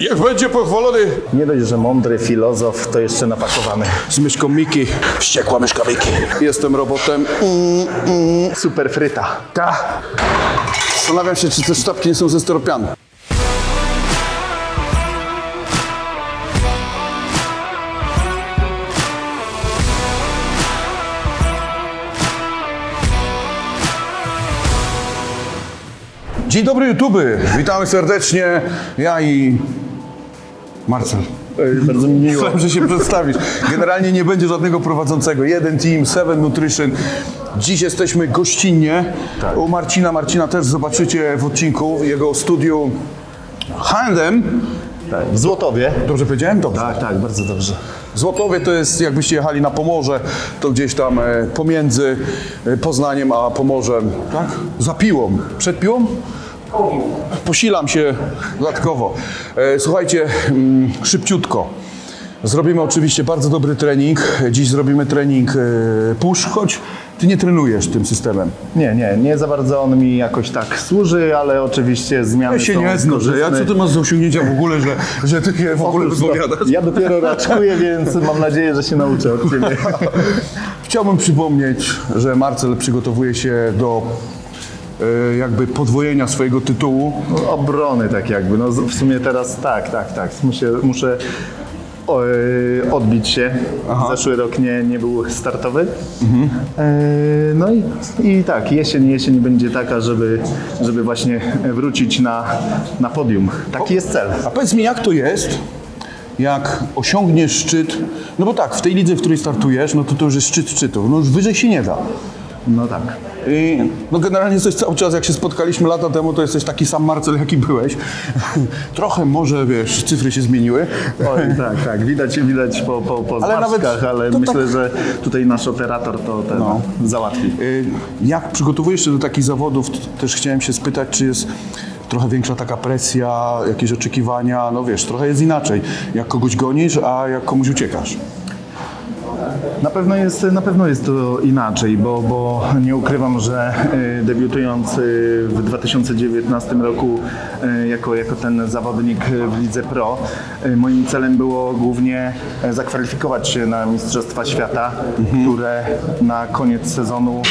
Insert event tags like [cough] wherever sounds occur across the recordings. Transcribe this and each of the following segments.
Jak będzie pochwalony Nie dość, że mądry filozof, to jeszcze napakowany. z myszką Miki. Wściekła myszka Miki. Jestem robotem. Mm, mm. Super fryta. Ta. Zastanawiam się, czy te sztabki nie są ze styropianu. Dzień dobry YouTube. Witamy serdecznie. Ja i Marcel. Bardzo mi miło. Myślałem, że się przedstawisz. Generalnie nie będzie żadnego prowadzącego. Jeden team, Seven Nutrition. Dziś jesteśmy gościnnie u Marcina. Marcina też zobaczycie w odcinku jego studiu Handem. Tak, w Złotowie. Dobrze powiedziałem? Dobrze. Tak, tak, bardzo dobrze. Złotowie to jest, jakbyście jechali na Pomorze, to gdzieś tam e, pomiędzy e, Poznaniem a Pomorzem, tak? Za piłą. Przed piłą? Posilam się dodatkowo. E, Słuchajcie, mm, szybciutko. Zrobimy oczywiście bardzo dobry trening. Dziś zrobimy trening push, choć ty nie trenujesz tym systemem. Nie, nie, nie za bardzo on mi jakoś tak służy, ale oczywiście zmiany Ja się są nie znam, że ja co ty masz za osiągnięcia w ogóle, że, że ty je w ogóle Otóż to, wypowiadasz? Ja dopiero raczkuję, więc mam nadzieję, że się nauczę od Ciebie. [laughs] Chciałbym przypomnieć, że Marcel przygotowuje się do e, jakby podwojenia swojego tytułu. Obrony tak jakby, no w sumie teraz tak, tak, tak, muszę, muszę o, e, odbić się. Zeszły rok nie, nie był startowy. E, no i, i tak, jesień, jesień będzie taka, żeby, żeby właśnie wrócić na, na podium. Taki jest cel. A powiedz mi, jak to jest, jak osiągniesz szczyt, no bo tak, w tej lidze, w której startujesz, no to to już jest szczyt szczytów, no już wyżej się nie da. No tak. I no generalnie jesteś cały czas, jak się spotkaliśmy lata temu, to jesteś taki sam Marcel, jaki byłeś. [laughs] Trochę może, wiesz, cyfry się zmieniły. Oj, tak, tak, widać, widać po, po, po Ale nawet zmarszczkach, ale myślę, tak- że tutaj nasz operator to ten No. załatwi. Y, Jak przygotowujesz się do takich zawodów, też chciałem się spytać, czy jest trochę większa taka presja, jakieś oczekiwania, no wiesz, trochę jest inaczej, jak kogoś gonisz, a jak komuś uciekasz. Na pewno jest, na pewno jest to inaczej, bo, bo nie ukrywam, że y, debiutując w 2019 roku y, jako, jako ten zawodnik w Lidze Pro, y, moim celem było głównie zakwalifikować się na Mistrzostwa Świata, które na koniec sezonu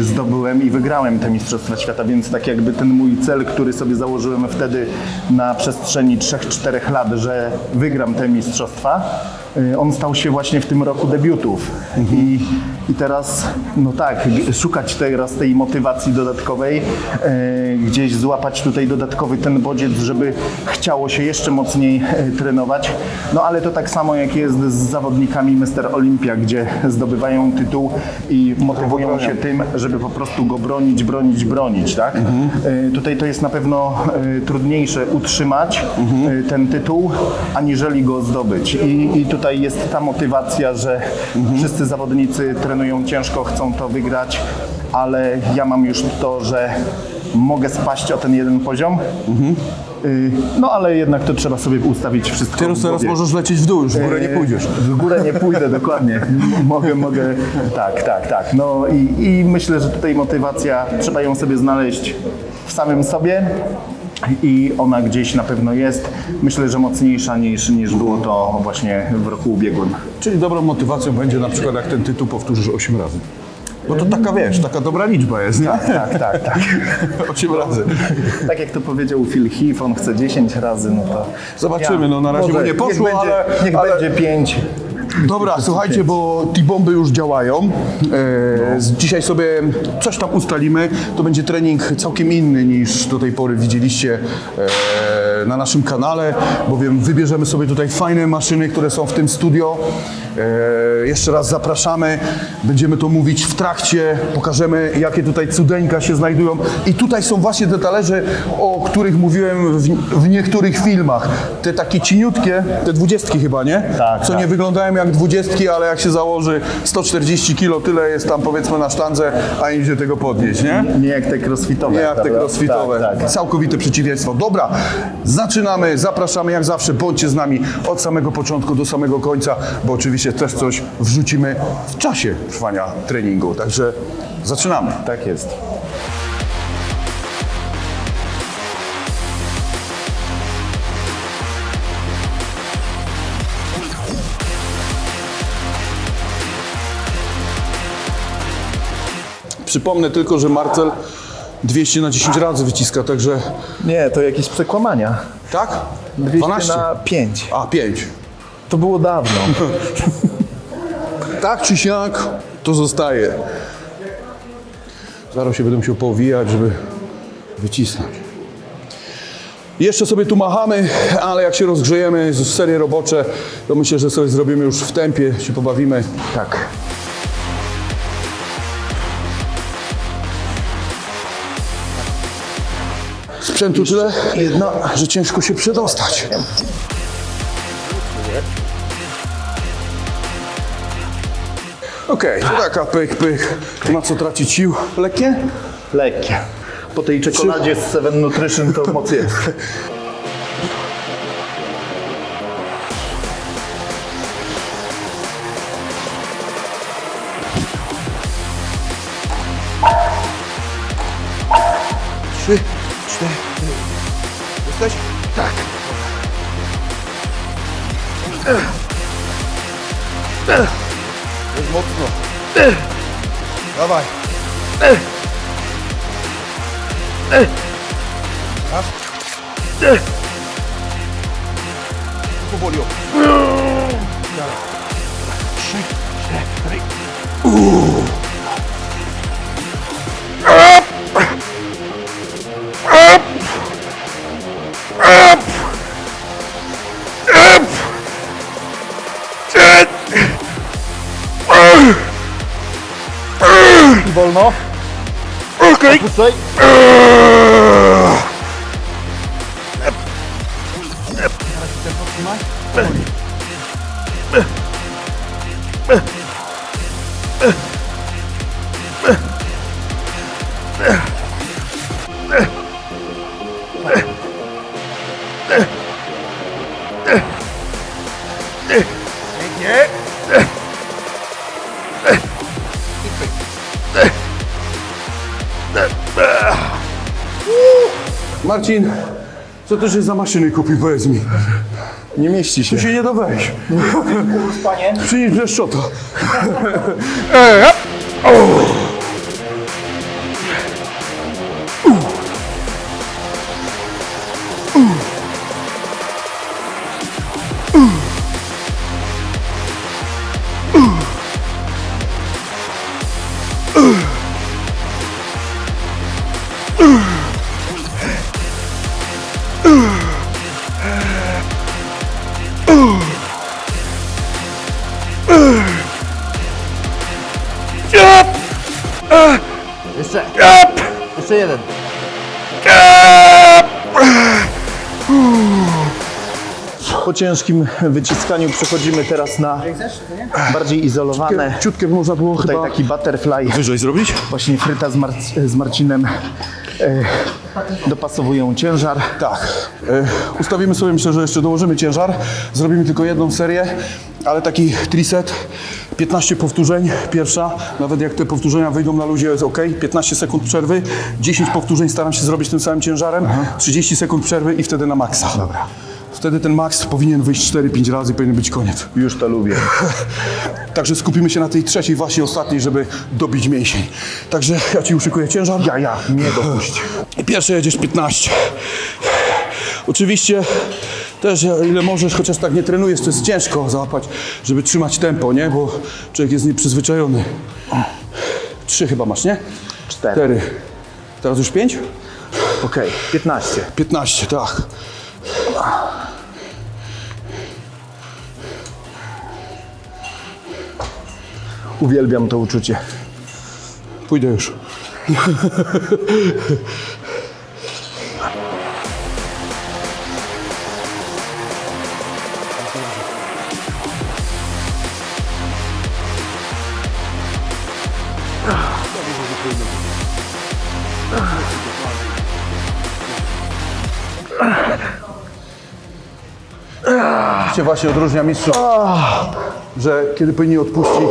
zdobyłem i wygrałem te Mistrzostwa Świata, więc tak jakby ten mój cel, który sobie założyłem wtedy na przestrzeni 3-4 lat, że wygram te mistrzostwa, On stał się właśnie w tym roku debiutów. I, I teraz, no tak, szukać teraz tej motywacji dodatkowej, e, gdzieś złapać tutaj dodatkowy ten bodziec, żeby chciało się jeszcze mocniej e, trenować. No ale to tak samo jak jest z zawodnikami Mister Olympia, gdzie zdobywają tytuł i motywują się tym, żeby po prostu go bronić, bronić, bronić, tak? E, Tutaj to jest na pewno e, trudniejsze utrzymać e, ten tytuł, aniżeli go zdobyć. I, i tutaj jest ta motywacja, że wszyscy zawodnicy trenują ciężko, chcą to wygrać, ale ja mam już to, że mogę spaść o ten jeden poziom. Y, No ale jednak to trzeba sobie ustawić wszystko. W teraz głowie. możesz lecieć w dół, już w górę nie E, pójdziesz. W górę nie pójdę, [laughs] dokładnie. Mogę, mogę. Tak, tak, tak. No i, i myślę, że tutaj motywacja, trzeba ją sobie znaleźć w samym sobie. I ona gdzieś na pewno jest. Myślę, że mocniejsza niż, niż było to właśnie w roku ubiegłym. Czyli dobrą motywacją będzie na przykład, jak ten tytuł powtórzysz 8 razy. Bo to taka, wiesz, taka dobra liczba jest, nie? Tak, tak, tak. [laughs] 8 razy. Tak jak to powiedział Phil Heath, on chce 10 razy, no to... Zobaczymy, no na razie może mu nie poszło, niech będzie, ale- Niech ale- będzie 5. Dobra, słuchajcie, bo te bomby już działają. E, z- dzisiaj sobie coś tam ustalimy. To będzie trening całkiem inny niż do tej pory widzieliście e, na naszym kanale, bowiem wybierzemy sobie tutaj fajne maszyny, które są w tym studio. E, jeszcze raz zapraszamy. Będziemy to mówić w trakcie. Pokażemy, jakie tutaj cudeńka się znajdują. I tutaj są właśnie te talerze, o których mówiłem w, w niektórych filmach. Te takie cieniutkie, te dwudziestki chyba, nie? Tak, Co tak. nie wyglądają jak dwudziestki, ale jak się założy 140 kilo, tyle jest tam powiedzmy na sztandze, a nie idzie tego podnieść, nie? Nie jak te crossfitowe. Nie jak te prawda? crossfitowe. Tak, tak. Całkowite przeciwieństwo. Dobra, zaczynamy, zapraszamy jak zawsze, bądźcie z nami od samego początku do samego końca, bo oczywiście też coś wrzucimy w czasie trwania treningu. Także zaczynamy. Tak jest. Przypomnę tylko, że Marcel 200 na 10 razy wyciska, także... Nie, to jakieś przekłamania. Tak? 200 12? na 5. A, 5. To było dawno. [laughs] Tak czy siak, to zostaje. Zaraz się będę musiał powijać, żeby wycisnąć. Jeszcze sobie tu machamy, ale jak się rozgrzejemy, z serie robocze, to myślę, że sobie zrobimy już w tempie, się pobawimy. Tak. Sprzętu tyle, jedno, że ciężko się przedostać. Okej, to taka pyk, pyk. Nie ma co tracić sił. Lekkie? Lekkie. Po tej czekoladzie z Seven Nutrition to moc jest. [laughs] Trzy, Jest mocno. Dawaj. Raz. Powoli. o. Dawaj. Trzy, cztery. Wolno. Okej. Marcin, co to się za maszyny kupił, powiedz mi? Nie mieści się. Tu się nie da wejść. Przynieś brzeszczota. Ciężkim wyciskaniu przechodzimy teraz na bardziej izolowane. Ciutkę by można było Tutaj chyba taki butterfly. wyżej zrobić. Właśnie Fryta z, Mar z Marcinem e, dopasowują ciężar. Tak. E, ustawimy sobie, myślę, że jeszcze dołożymy ciężar. Zrobimy tylko jedną serię, ale taki triset. 15 powtórzeń, pierwsza. Nawet jak te powtórzenia wyjdą na luzie, jest ok. 15 sekund przerwy. 10 powtórzeń staram się zrobić tym samym ciężarem. 30 sekund przerwy i wtedy na maksa. Dobra. Wtedy ten maks powinien wyjść 4-5 razy i powinien być koniec. Już to lubię. [laughs] Także skupimy się na tej trzeciej, właśnie ostatniej, żeby dobić mięsień. Także ja Ci uszykuję ciężar. Ja, ja, nie dopuść. I pierwsze jedziesz 15. Oczywiście też ile możesz, chociaż tak nie trenujesz, to jest ciężko załapać, żeby trzymać tempo, nie? Bo człowiek jest nieprzyzwyczajony. Trzy chyba masz, nie? Cztery. Cztery. Teraz już pięć? Okej, 15. 15, tak. Uwielbiam to uczucie. Pójdę już. się właśnie odróżnia mistrzów, że kiedy powinni odpuścić,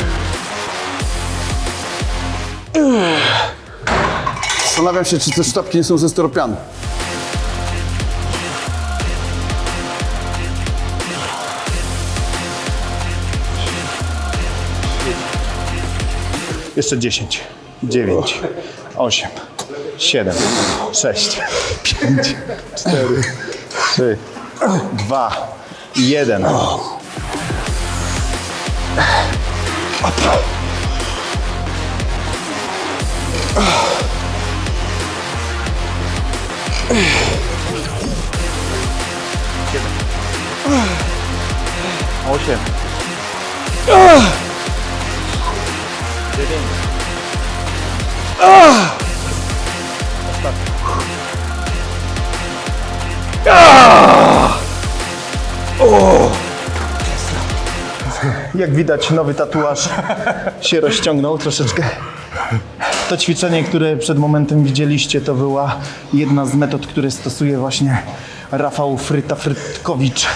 Zastanawiam się, czy te sztabki nie są ze styropianu. Jeszcze 10, 9, 8, 7, 6, 5, 4, 3, 2, 1. Osiem. Jak widać, nowy tatuaż się rozciągnął troszeczkę. To ćwiczenie, które przed momentem widzieliście, to była jedna z metod, które stosuje właśnie Rafał Fryta Frytkowicz.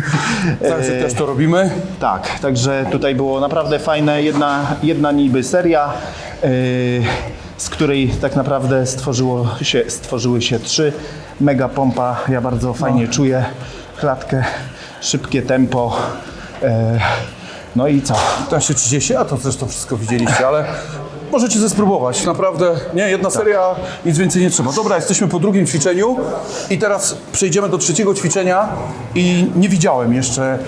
[laughs] Także też to robimy. Tak, także tutaj było naprawdę fajne, jedna, jedna niby seria, yy, z której tak naprawdę stworzyło się, stworzyły się trzy. Mega pompa, ja bardzo fajnie czuję klatkę, szybkie tempo. Yy, no i co? 15.30, a to zresztą wszystko widzieliście, ale możecie ze spróbować. Naprawdę, nie, jedna seria, nic więcej nie trzeba. Dobra, jesteśmy po drugim ćwiczeniu i teraz przejdziemy do trzeciego ćwiczenia i nie widziałem jeszcze,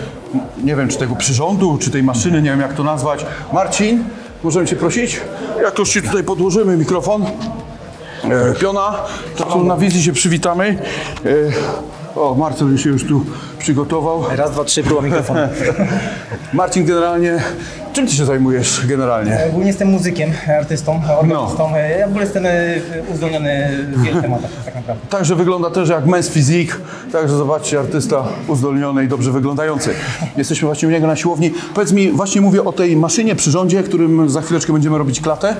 nie wiem, czy tego przyrządu, czy tej maszyny, nie wiem jak to nazwać. Marcin, możemy Cię prosić? Jakoś Ci tutaj podłożymy mikrofon. E, Piona, to tu na wizji się przywitamy. E, o, Marcel się już tu przygotował. Raz, dwa, trzy, próba mikrofonu. [laughs] Marcin, generalnie, czym Ty się zajmujesz generalnie? Ogólnie jestem muzykiem, artystą, organistą. Ja w ogóle jestem e, uzdolniony w wielu tematach tak naprawdę. Także wygląda też jak mens physique. Także zobaczcie, artysta uzdolniony i dobrze wyglądający. Jesteśmy właśnie u niego na siłowni. Powiedz mi, właśnie mówię o tej maszynie, przyrządzie, którym za chwileczkę będziemy robić klatę.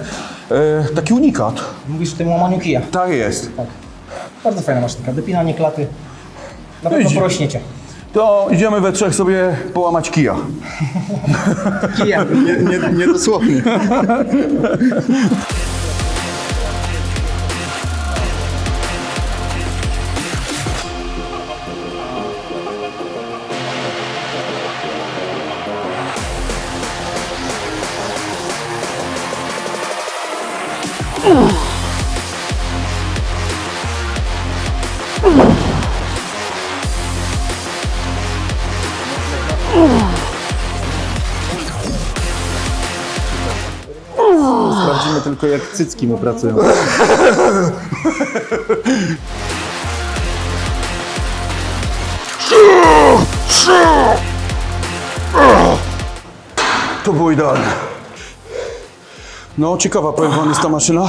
E, taki unikat. Mówisz o tym łamaniu kija. Tak jest. Bardzo fajna maszynka, dopinanie klaty. Na pewno Idź. porośniecie. To idziemy we trzech sobie połamać kija. Kija. Nie, nie, nie dosłownie. [laughs] jak cycki mu pracują. To było idealne. No, ciekawa, powiem wam, jest ta maszyna.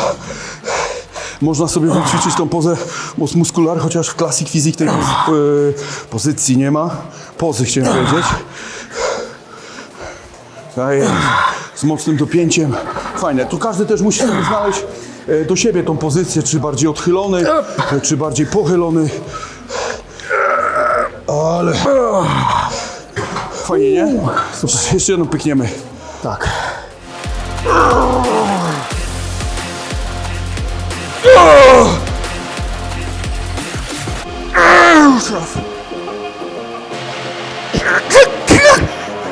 Można sobie ćwiczyć tą pozę mus- muskular, chociaż w Classic Physique tej y, pozycji nie ma. Pozy chciałem powiedzieć. Daję z mocnym dopięciem. Fajne. Tu każdy też musi sobie znaleźć e, do siebie tą pozycję, czy bardziej odchylony, e, czy bardziej pochylony. Ale... Fajnie, nie? Super. Jeszcze jedną pykniemy. Tak.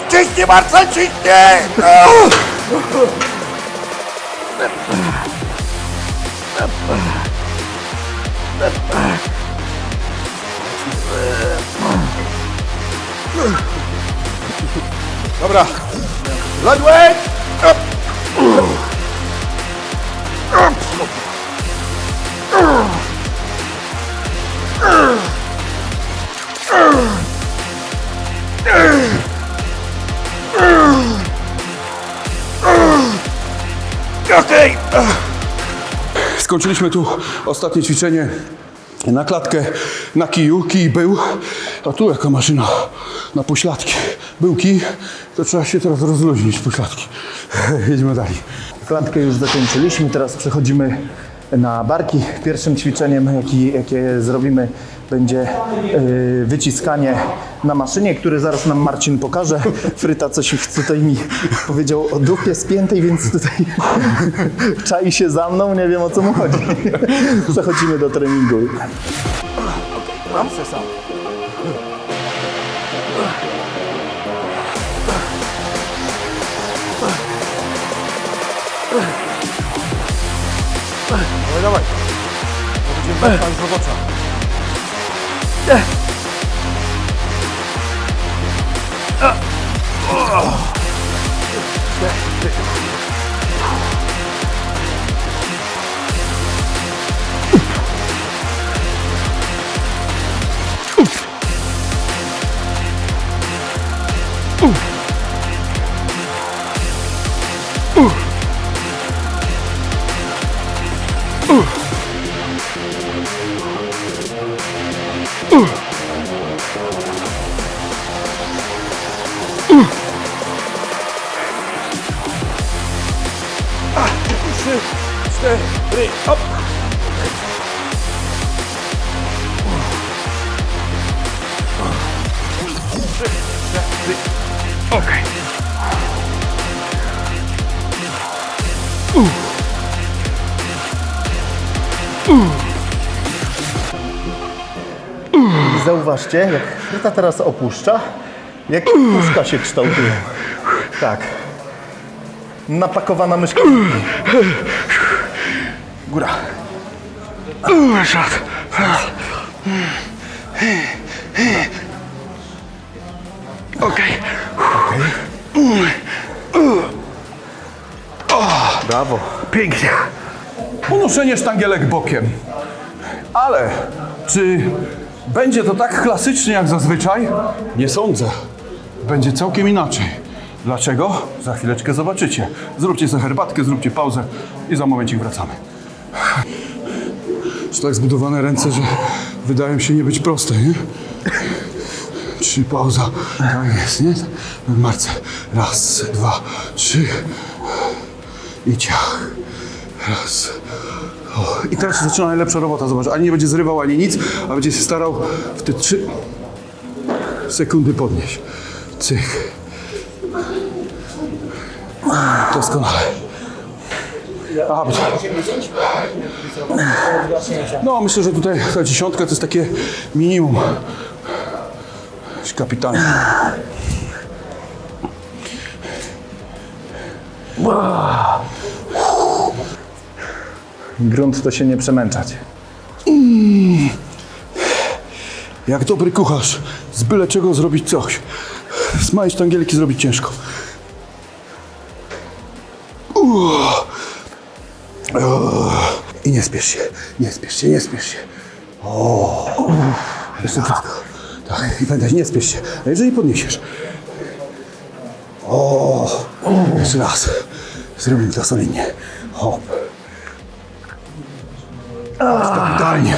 Ciśnij Marcel, ciśnij! Dobra. Lightweight! Skończyliśmy tu ostatnie ćwiczenie na klatkę, na kiju. Kij był, a tu jaka maszyna na pośladki. Był kij, to trzeba się teraz rozluźnić pośladki. [laughs] Jedziemy dalej. Klatkę już zakończyliśmy, teraz przechodzimy na barki. Pierwszym ćwiczeniem, jaki, jakie zrobimy, będzie yy, wyciskanie na maszynie, które zaraz nam Marcin pokaże. [laughs] Fryta coś tutaj mi powiedział o dupie spiętej, więc tutaj [laughs] czai się za mną, nie wiem o co mu chodzi. [laughs] Przechodzimy do treningu. Mam se sam. Dawaj, dawaj. To będzie męka już robocza. I zauważcie, jak Fryta teraz opuszcza, jak puszka się kształtują. Tak. Napakowana myszka. Góra. Okej. Brawo. Pięknie. Unoszenie sztangielek bokiem. Ale czy będzie to tak klasycznie jak zazwyczaj? Nie sądzę. Będzie całkiem inaczej. Dlaczego? Za chwileczkę zobaczycie. Zróbcie sobie herbatkę, zróbcie pauzę i za momencik wracamy. Czy tak zbudowane ręce, że wydają się nie być proste, nie? Trzy, pauza. Tak jest, nie? Marce. Raz, dwa, trzy. I ciach. Raz. O. I teraz się zaczyna najlepsza robota, zobacz. Ani nie będzie zrywał, ani nic, a będzie się starał w te trzy sekundy podnieść. Cyk. Doskonale. Aha, no, myślę, że tutaj ta dziesiątka to jest takie minimum. Kapitalnie. Grunt to się nie przemęczać. Jak dobry kucharz, z byle czego zrobić coś. Z małej sztangielki zrobić ciężko. I nie spiesz się, nie spiesz się, nie spiesz się. O. Jeszcze troszkę. Tak, i pamiętaj, nie spiesz się. A jeżeli podniesiesz. O. Jeszcze raz. Zrobimy to solidnie. Hop. Kapitalnie.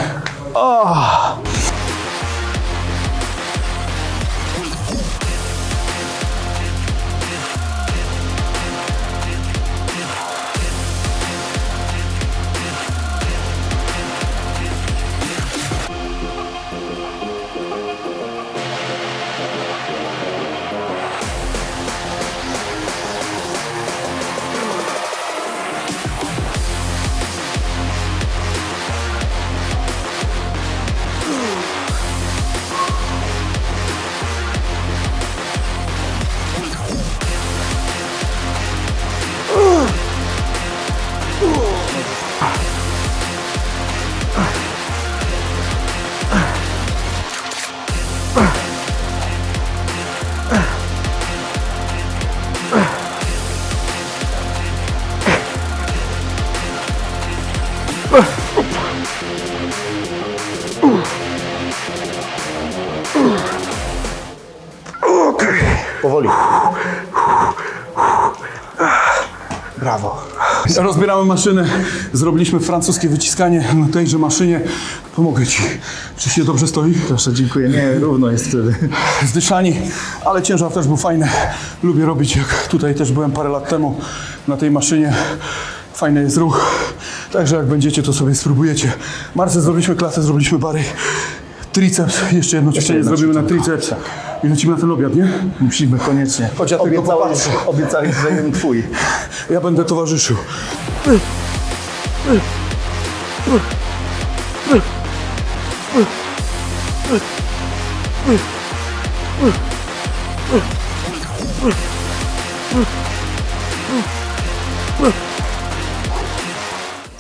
Powoli. Maszynę, zrobiliśmy francuskie wyciskanie na tejże maszynie. Pomogę Ci. Czy się dobrze stoi? Proszę, dziękuję. Nie, równo jest wtedy. Zdyszani, ale ciężar też był fajny. Lubię robić, jak tutaj też byłem parę lat temu na tej maszynie. Fajny jest ruch. Także jak będziecie, to sobie spróbujecie. Marce zrobiliśmy klasę, zrobiliśmy bary. Triceps, jeszcze jedno ćwiczenie zrobimy na triceps. I lecimy na ten obiad, nie? Musimy koniecznie. Chodź, ja tylko obiecałeś, że jem twój. Ja będę towarzyszył.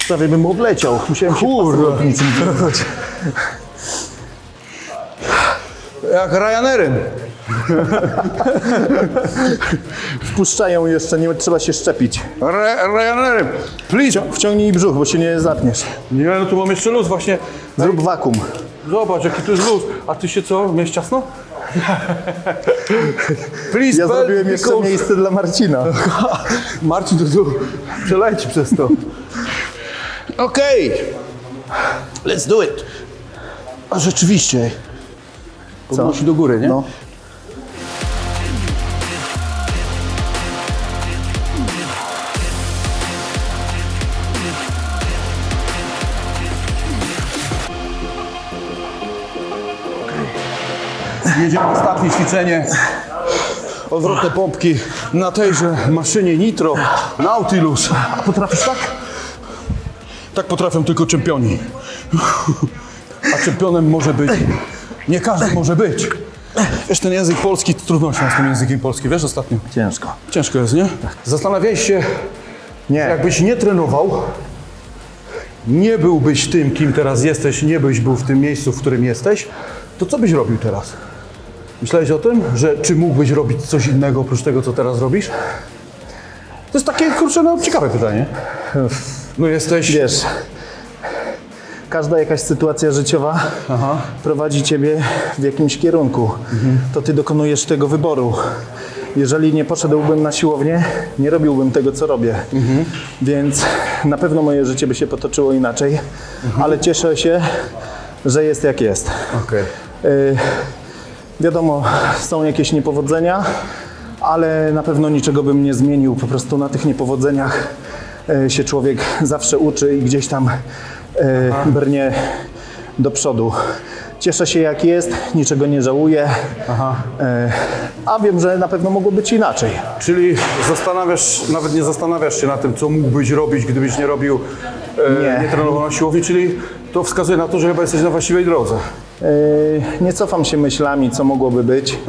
Prawie bym odleciał. Musiałem się Kurde. [laughs] Jak Ryanerem. [laughs] Wpuszczają jeszcze, nie trzeba się szczepić. Ryanerem. Please. Wciągnij brzuch, bo się nie zatniesz. Nie, no tu mam jeszcze luz właśnie. Zrób wakum. Zobacz, jaki tu jest luz. A ty się co, miałeś ciasno? [laughs] Please, Ja zrobiłem jeszcze because- miejsce dla Marcina. [laughs] Marcin, to tu przeleci przez to. Okej. Let's do it. A rzeczywiście. Podnosi do góry, nie? No. Jedziemy ostatnie ćwiczenie. Odwrotne pompki na tejże maszynie Nitro Nautilus. A potrafisz tak? Tak potrafią tylko czempioni. A czempionem może być. Nie każdy może być. Wiesz, ten język polski, trudności mam z tym językiem polskim, wiesz, ostatnio. Ciężko. Ciężko jest, nie? Zastanawiałeś się, Nie. jakbyś nie trenował, nie byłbyś tym, kim teraz jesteś, nie byś był w tym miejscu, w którym jesteś, to co byś robił teraz? Myślałeś o tym, że czy mógłbyś robić coś innego oprócz tego, co teraz robisz? To jest takie, kurczę, no ciekawe pytanie. No jesteś... Wiesz, każda jakaś sytuacja życiowa prowadzi ciebie w jakimś kierunku. To ty dokonujesz tego wyboru. Jeżeli nie poszedłbym na siłownię, nie robiłbym tego, co robię. Więc na pewno moje życie by się potoczyło inaczej, ale cieszę się, że jest jak jest. Okej. Y, wiadomo, są jakieś niepowodzenia, ale na pewno niczego bym nie zmienił. Po prostu na tych niepowodzeniach y, się człowiek zawsze uczy i gdzieś tam y, brnie do przodu. Cieszę się jak jest, niczego nie żałuję, Y, a wiem, że na pewno mogło być inaczej. Czyli zastanawiasz, nawet nie zastanawiasz się na tym, co mógłbyś robić, gdybyś nie robił, e, Nie. nie trenował na siłowni, czyli to wskazuje na to, że chyba jesteś na właściwej drodze. Nie cofam się myślami, co mogłoby być,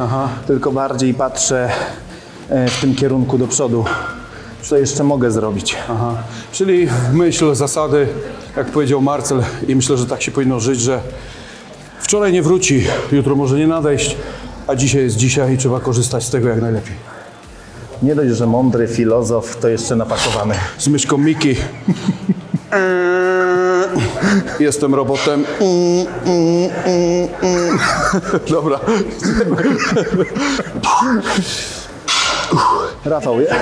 tylko bardziej patrzę w tym kierunku do przodu. Co jeszcze mogę zrobić? Aha. Czyli w myśl zasady, jak powiedział Marcel, i myślę, że tak się powinno żyć, że wczoraj nie wróci, jutro może nie nadejść, a dzisiaj jest dzisiaj i trzeba korzystać z tego jak najlepiej. Nie dość, że mądry filozof, to jeszcze napakowany. Z myszką Miki. [laughs] Jestem robotem. [laughs] Dobra. Rafał, ja,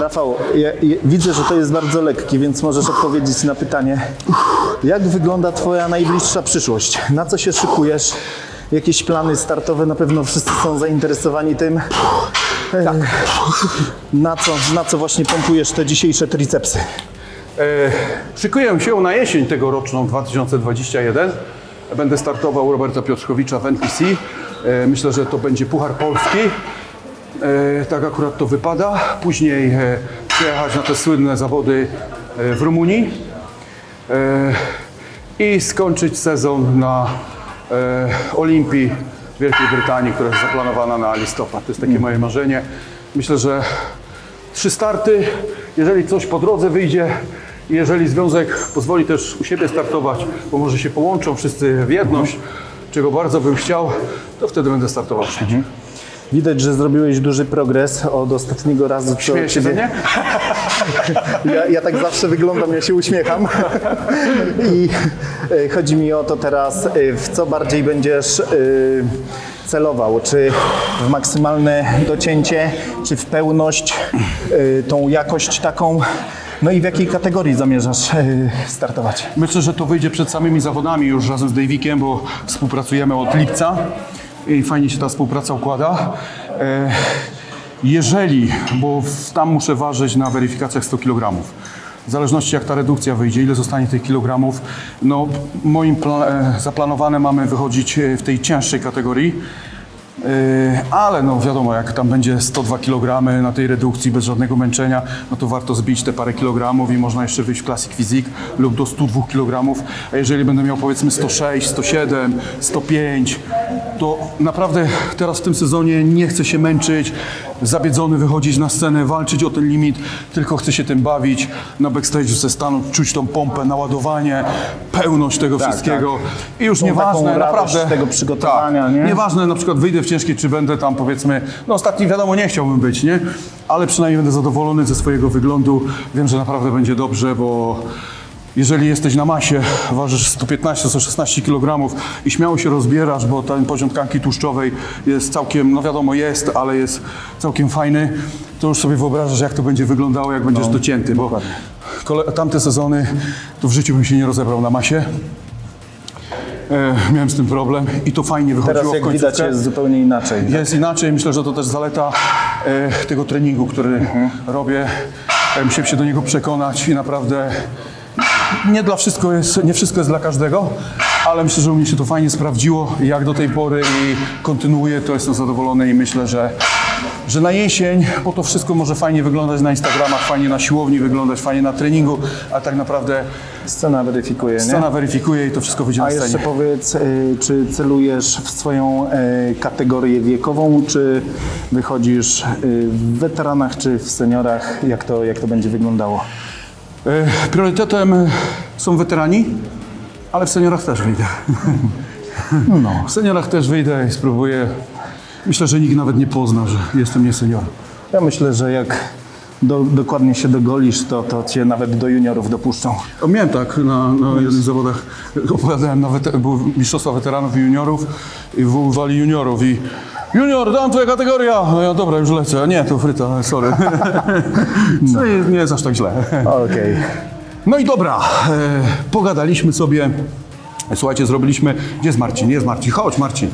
Rafał ja, ja, widzę, że to jest bardzo lekkie, więc możesz odpowiedzieć na pytanie. Jak wygląda Twoja najbliższa przyszłość? Na co się szykujesz? Jakieś plany startowe? Na pewno wszyscy są zainteresowani tym. Tak. Na co, na co właśnie pompujesz te dzisiejsze tricepsy? E, szykuję się na jesień tegoroczną 2021. Będę startował Roberta Piotrkowicza w NPC. E, myślę, że to będzie Puchar Polski. E, tak akurat to wypada. Później e, przyjechać na te słynne zawody e, w Rumunii i skończyć sezon na Olimpii Wielkiej Brytanii, która jest zaplanowana na listopad. To jest takie moje marzenie. Myślę, że trzy starty. Jeżeli coś po drodze wyjdzie, jeżeli związek pozwoli też u siebie startować, bo może się połączą wszyscy w jedność, czego bardzo bym chciał, to wtedy będę startował wszędzie. Widać, że zrobiłeś duży progres od ostatniego razu, co Śmiejesz się ze mnie? [laughs] Ja, ja tak zawsze wyglądam, ja się uśmiecham. [laughs] I e, chodzi mi o to teraz, e, w co bardziej będziesz e, celował? Czy w maksymalne docięcie, czy w pełność, tą jakość taką? No i w jakiej kategorii zamierzasz startować? Myślę, że to wyjdzie przed samymi zawodami już razem z Davikiem, bo współpracujemy od lipca i fajnie się ta współpraca układa. E, Jeżeli, bo tam muszę ważyć na weryfikacjach 100 kg. W zależności jak ta redukcja wyjdzie, ile zostanie tych kilogramów, no moim e, zaplanowane mamy wychodzić e, w tej cięższej kategorii. Yy, Ale no wiadomo, jak tam będzie 102 kg na tej redukcji bez żadnego męczenia, no to warto zbić te parę kilogramów i można jeszcze wyjść w Classic Physique lub do 102 kg. A jeżeli będę miał powiedzmy 106, 107, 105, to naprawdę teraz w tym sezonie nie chcę się męczyć, zabiedzony wychodzić na scenę, walczyć o ten limit, tylko chcę się tym bawić, na backstage'u ze stanąć, czuć tą pompę, naładowanie, pełność tego wszystkiego i już Tą nieważne, naprawdę tego przygotowania, tak, nie? Nieważne na przykład wyjdę w ciężkiej, czy będę tam powiedzmy, no ostatni wiadomo nie chciałbym być, nie? Ale przynajmniej będę zadowolony ze swojego wyglądu. Wiem, że naprawdę będzie dobrze, bo jeżeli jesteś na masie, ważysz 115-116 kg i śmiało się rozbierasz, bo ten poziom tkanki tłuszczowej jest całkiem, no wiadomo jest, ale jest całkiem fajny, to już sobie wyobrażasz, jak to będzie wyglądało, jak będziesz docięty, bo tamte sezony to w życiu bym się nie rozebrał na masie. E, miałem z tym problem i to fajnie wychodziło Teraz w jak końcówkę. widać jest zupełnie inaczej. Jest inaczej, myślę, że to też zaleta e, tego treningu, który robię. E, musiałem się do niego przekonać i naprawdę nie dla wszystko jest, nie wszystko jest dla każdego, ale myślę, że u mnie się to fajnie sprawdziło jak do tej pory i kontynuuję, to jestem zadowolony i myślę, że, że na jesień, bo to wszystko może fajnie wyglądać na Instagramach, fajnie na siłowni wyglądać, fajnie na treningu, a tak naprawdę Scena weryfikuje, nie? scena weryfikuje i to wszystko wyjdzie A na jeszcze scenie. powiedz, y, czy celujesz w swoją y, kategorię wiekową, czy wychodzisz y, w weteranach, czy w seniorach? Jak to, jak to będzie wyglądało? E, Priorytetem są weterani, ale w seniorach też wyjdę. No. [laughs] W seniorach też wyjdę i spróbuję. Myślę, że nikt nawet nie pozna, że jestem nie senior. Ja myślę, że jak do, dokładnie się dogolisz, to, to cię nawet do juniorów dopuszczą. O, miałem tak na, na jednych zawodach, opowiadałem na weter- były mistrzostwa weteranów i juniorów i wywoływali juniorów i junior, dam twoja kategoria. No ja dobra, już lecę. Nie, to fryta, sorry. [laughs] No i nie jest aż tak źle. Okej. No i dobra, e, pogadaliśmy sobie. Słuchajcie, zrobiliśmy. Gdzie jest Marcin? Jest Marcin. Chodź, Marcin.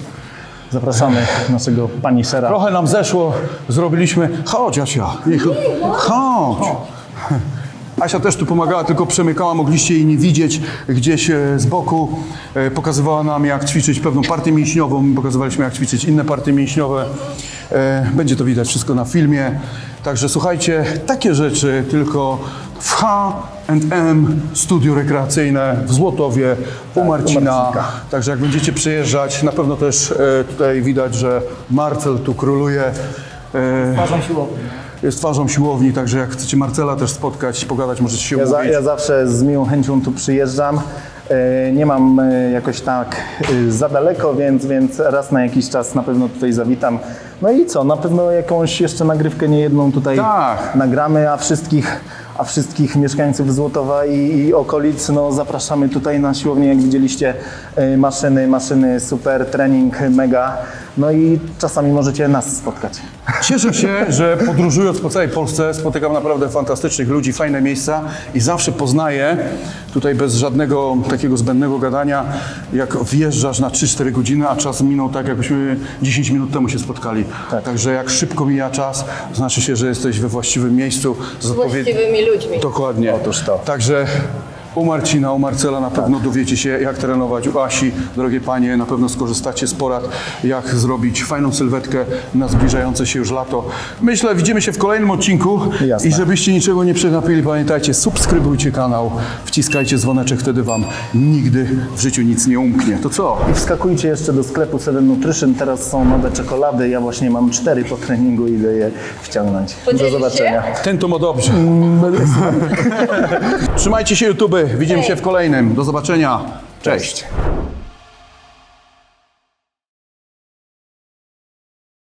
Zapraszamy naszego pani Sera. Trochę nam zeszło, zrobiliśmy. Chodź, Asia. Chodź. Asia też tu pomagała, tylko przemykała, mogliście jej nie widzieć gdzieś e, z boku. E, Pokazywała nam, jak ćwiczyć pewną partię mięśniową, my pokazywaliśmy, jak ćwiczyć inne partie mięśniowe. E, Będzie to widać wszystko na filmie. Także słuchajcie, takie rzeczy tylko w H&M Studio Rekreacyjne w Złotowie u Marcina. Marcinka. Także jak będziecie przyjeżdżać, na pewno też e, tutaj widać, że Marcel tu króluje. E, Twarzą siłowni. jest twarzą siłowni, także jak chcecie Marcela też spotkać, pogadać, możecie się Ja, za, ja zawsze z miłą chęcią tu przyjeżdżam. E, Nie mam e, jakoś tak e, za daleko, więc, więc raz na jakiś czas na pewno tutaj zawitam. No i co, na pewno jakąś jeszcze nagrywkę niejedną tutaj Tak. nagramy, a wszystkich, a wszystkich mieszkańców Złotowa i, i okolic no, zapraszamy tutaj na siłownię, jak widzieliście maszyny, maszyny super, trening mega. No i czasami możecie nas spotkać. Cieszę się, że podróżując po całej Polsce spotykam naprawdę fantastycznych ludzi, fajne miejsca i zawsze poznaję, tutaj bez żadnego takiego zbędnego gadania, jak wjeżdżasz na 3-4 godziny, a czas minął tak, jakbyśmy 10 minut temu się spotkali. Także jak szybko mija czas, znaczy się, że jesteś we właściwym miejscu z odpowiednim... właściwymi ludźmi. Dokładnie. Otóż to. Także u Marcina, u Marcela na pewno dowiecie się, jak trenować. U Asi, drogie panie, na pewno skorzystacie z porad, jak zrobić fajną sylwetkę na zbliżające się już lato. Myślę, widzimy się w kolejnym odcinku. Jasne. I żebyście niczego nie przegapili, pamiętajcie, subskrybujcie kanał, wciskajcie dzwoneczek, wtedy wam nigdy w życiu nic nie umknie. To co? I wskakujcie jeszcze do sklepu Seven Nutrition. Teraz są nowe czekolady. Ja właśnie mam cztery po treningu i idę je wciągnąć. Do Podzielisz się? zobaczenia. Ten to ma dobrze. [laughs] Trzymajcie się YouTube, widzimy się w kolejnym. Do zobaczenia. Cześć.